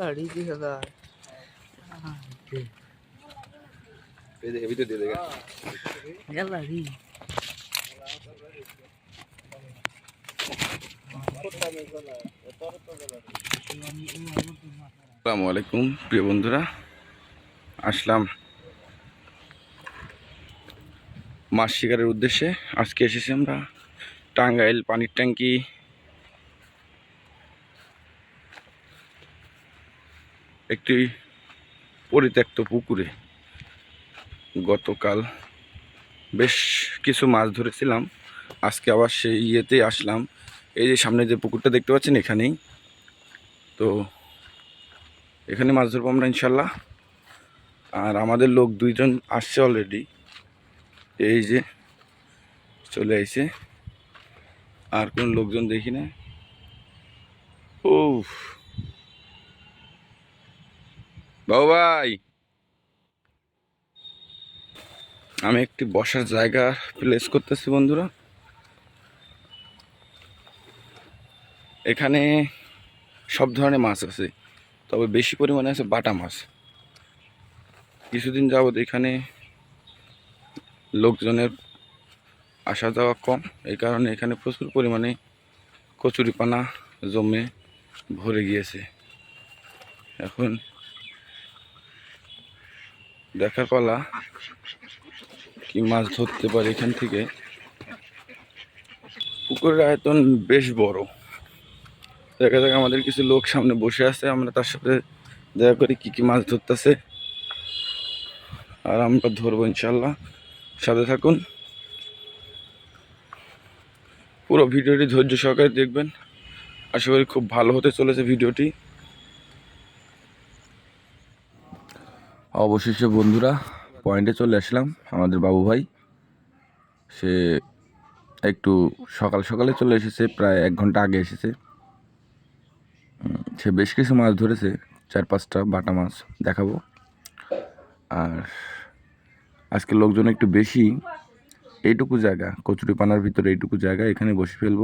লাড়ি আসসালামু আলাইকুম, প্রিয় বন্ধুরা। আসলাম। মাছ শিকারের উদ্দেশ্যে আজকে এসেছি আমরা টাঙ্গাইল পানির ট্যাঙ্কি একটি পরিত্যক্ত পুকুরে গতকাল বেশ কিছু মাছ ধরেছিলাম। আজকে আবার সেই ইয়েতেই আসলাম। এই যে সামনে যে পুকুরটা দেখতে পাচ্ছেন এখানেই। তো এখানে মাছ ধরবো আমরা ইনশাল্লাহ। আর আমাদের লোক দুইজন আসছে অলরেডি এই যে চলে আইছে। আর কোন লোকজন দেখি না ও বাবু ভাই। আমি একটি বসার জায়গা প্লেস করতেছি বন্ধুরা। এখানে সব ধরনের মাছ আছে, তবে বেশি পরিমাণে আছে বাটা মাছ। কিছুদিন যাবত এখানে লোকজনের আসা যাওয়া কম, এই কারণে এখানে প্রচুর পরিমাণে কচুরিপানা জমে ভরে গিয়েছে। এখন দেখার কলা কি মাছ ধরতে পারে এখান থেকে? পুকুরের আয়তন বেশ বড়। দেখা যাক আমাদের কিছু লোক সামনে বসে আছে, আমরা তার সাথে দেখা করি কি কি মাছ ধরতেছে। আর আমরা ধরবো ইনশাল্লাহ সাথে থাকুন। পুরো ভিডিওটি ধৈর্য সহকারে দেখবেন। আশা করি খুব ভালো হতে চলেছে ভিডিওটি। অবশেষে বন্ধুরা পয়েন্টে চলে আসলাম আমাদের বাবু ভাই। সে একটু সকাল সকালে চলে এসেছে, প্রায় এক ঘণ্টা আগে এসেছে। সে বেশ কিছু মাছ ধরেছে, চার পাঁচটা বাটা মাছ দেখাবো। আর আজকে লোকজন একটু বেশি, এইটুকু জায়গা কচুরি পানার ভিতরে এইটুকু জায়গা, এখানে বসে ফেলব।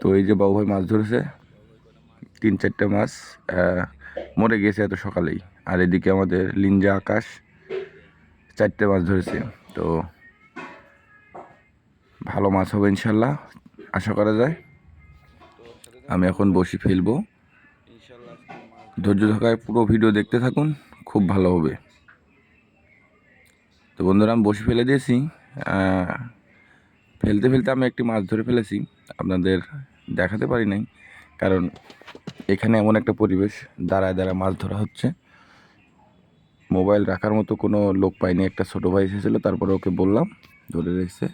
তো এই যে বাবু ভাই মাছ ধরেছে, তিন চারটে মাছ মরে গেছে এত সকালেই। আর এদিকে আমাদের লিঞ্জা আকাশ চারটে মাছ ধরেছে। তো ভালো মাছ হবে ইনশাল্লাহ, আশা করা যায়। আমি এখন বসি ফেলব। ধৈর্য থাকায় পুরো ভিডিও দেখতে থাকুন, খুব ভালো হবে। তো বন্ধুরা, আমি বসে ফেলে দিয়েছি। ফেলতে ফেলতে আমি একটি মাছ ধরে ফেলেছি। আপনাদের দেখাতে পারি নাই, কারণ এখানে এমন একটা পরিবেশ, দাঁড়ায় দাঁড়ায় মাছ ধরা হচ্ছে। মোবাইল রাখার মতো কোনো লোক পাইনি। একটা ছোটো ভাই এসেছিল, তারপরে ওকে বললাম, ধরে রেখেছে।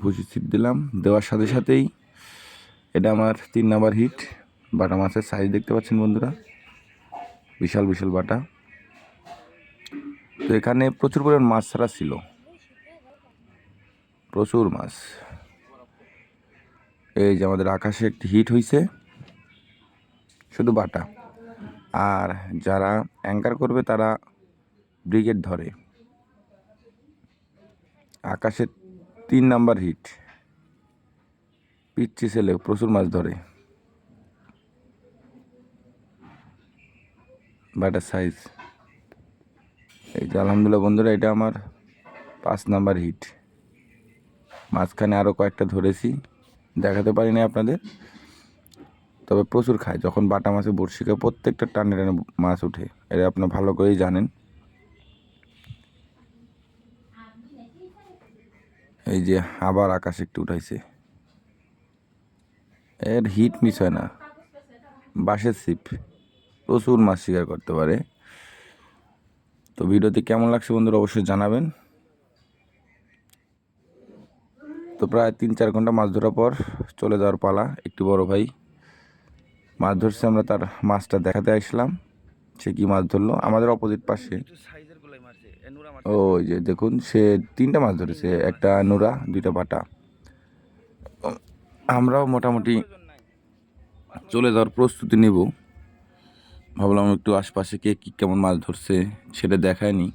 ভুসি ছিপ দিলাম। দেওয়ার সাথে সাথেই এটা আমার তিন নাম্বার হিট বাটা মাছের সাইজ দেখতে পাচ্ছেন বন্ধুরা। বিশাল বিশাল বাটা। তো এখানে প্রচুর পরিমাণ মাছ ছাড়া ছিল। প্রচুর মাছ। এই যে আমাদের আকাশে একটি হিট হয়েছে শুধু বাটা। আর যারা অ্যাঙ্কার করবে তারা ব্রিগেড ধরে। আকাশে তিন নাম্বার হিট পিচ্ছি ছেলে প্রচুর মাছ ধরে। বাটার সাইজ। এই যে আলহামদুলিল্লাহ বন্ধুরা, এটা আমার পাঁচ নাম্বার হিট। মাঝখানে আরও কয়েকটা ধরেছি, দেখাতে পারিনি আপনাদের। তবে প্রচুর খায়। যখন বাটা মাছে বড়শি খায় প্রত্যেকটা টানে টানে মাছ উঠে এটা আপনার ভালো করেই জানেন। এই যে আবার আকাশ একটু উঠাইছে। এর হিট মিস হয় না। বাঁশের ছিপ। প্রচুর মাছ শিকার করতে পারে। তো ভিডিওতে কেমন লাগছে বন্ধুরা অবশ্যই জানাবেন। তো প্রায় তিন চার ঘণ্টা মাছ ধরার পর চলে যাওয়ার পালা। একটি বড় ভাই মাছ ধরছে আমরা তার মাছটা দেখাতে আসলাম। সে কি মাছ ধরলো? আমাদের অপোজিট পাশে। ওই যে দেখুন সে তিনটা মাছ ধরেছে একটা নোরা দুইটা বাটা। আমরাও মোটামুটি চলে যাওয়ার প্রস্তুতি নিব। ভাবলাম একটু আশপাশে কে কী কেমন মাছ ধরছে সেটা দেখায়নি।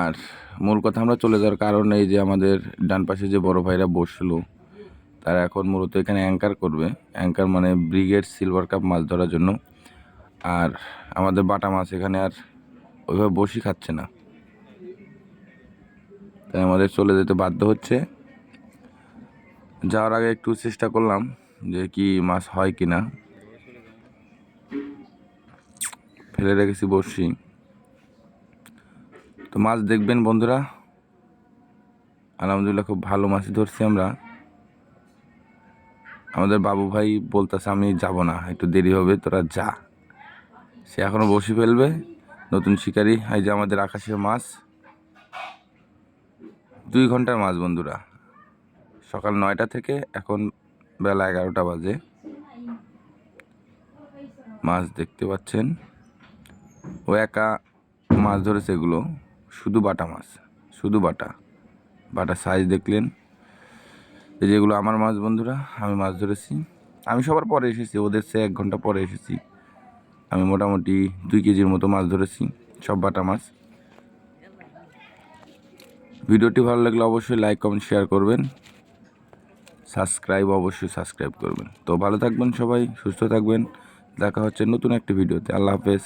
আর মূল কথা আমরা চলে যাওয়ার কারণ এই যে আমাদের ডান পাশে যে বড় ভাইরা বসল তারা এখন মূলত এখানে অ্যাঙ্কার করবে। অ্যাঙ্কার মানে ব্রিগেড সিলভার কাপ মাছ ধরার জন্য। আর আমাদের বাটা মাছ এখানে আর ওইভাবে বসি খাচ্ছে না। তাই আমাদের চলে যেতে বাধ্য হচ্ছে। যাওয়ার আগে একটু চেষ্টা করলাম যে কি মাছ হয় কি না ফেলে রেখেছি বসি। তো মাছ দেখবেন বন্ধুরা। আলহামদুলিল্লাহ খুব ভালো মাছই ধরছি আমরা। আমাদের বাবু ভাই বলতেছে, আমি যাব না, একটু দেরি হবে, তোরা যা। সে এখনও বসে ফেলবে, নতুন শিকারি। এই যে আমাদের আকাশের মাছ। দুই ঘণ্টার মাছ, বন্ধুরা। সকাল নয়টা থেকে এখন বেলা এগারোটা বাজে। মাছ দেখতে পাচ্ছেন। ও একা মাছ ধরেছে এগুলো। শুধু বাটা মাছ, শুধু বাটা। বাটা সাইজ দেখলেন। এই যেগুলো আমার মাছ বন্ধুরা, আমি মাছ ধরেছি। আমি সবার পরে এসেছি, ওদের সে এক ঘণ্টা পরে এসেছি। আমি মোটামুটি দুই কেজির মতো মাছ ধরেছি, সব বাটা মাছ। ভিডিওটি ভালো লাগলে অবশ্যই লাইক, কমেন্ট, শেয়ার করবেন। সাবস্ক্রাইব অবশ্যই সাবস্ক্রাইব করবেন। তো ভালো থাকবেন সবাই, সুস্থ থাকবেন। দেখা হচ্ছে নতুন একটি ভিডিওতে। আল্লাহ হাফেজ।